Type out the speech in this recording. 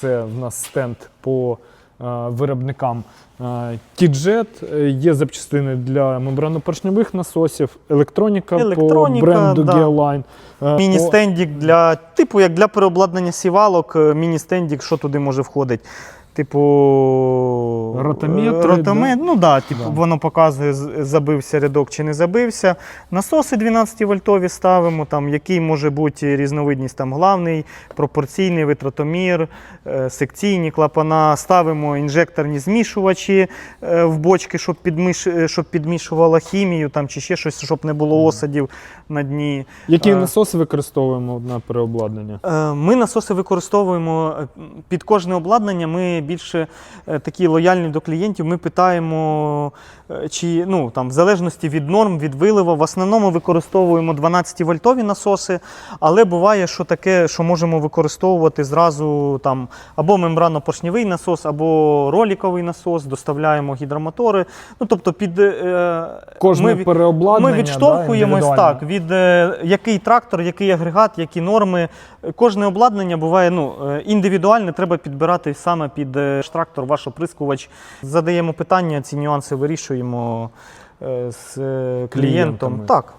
Це в нас стенд по е, виробникам Тіджет, Е, Є запчастини для мембранопоршньових насосів, електроніка, Електроніка, по бренду да. Geoline. Е, Міні-стендік для, типу, як для переобладнання сівалок, е, міні-стендік, що туди може входити? Типу. Ротометри, Ротомет, ну да, типу, Да. воно показує, забився рядок чи не забився. Насоси 12 вольтові ставимо, там, який може бути різновидність там, главний, пропорційний витратомір, е, секційні клапана. Ставимо інжекторні змішувачі е, в бочки, щоб, підміш, е, щоб підмішувала хімію там, чи ще щось, щоб не було осадів на дні. Які Е, насоси використовуємо на переобладнання? Е, Ми насоси використовуємо е, під кожне обладнання. Ми більше е, такі лояльні до клієнтів. Ми питаємо, е, чи ну там в залежності від норм, від вилива. В основному використовуємо 12 вольтові насоси, але буває, що таке, що можемо використовувати зразу там або мембрано-поршневий насос, або роліковий насос, доставляємо гідромотори. Ну тобто під е, Кожне ми переобладнання. ми відштовхуємось да, так від який трактор, який агрегат, які норми. Кожне обладнання буває ну, індивідуальне, треба підбирати саме під е, штрактор, ваш оприскувач. Задаємо питання, ці нюанси вирішуємо е, з е, клієнтом. Клієнтами. Так.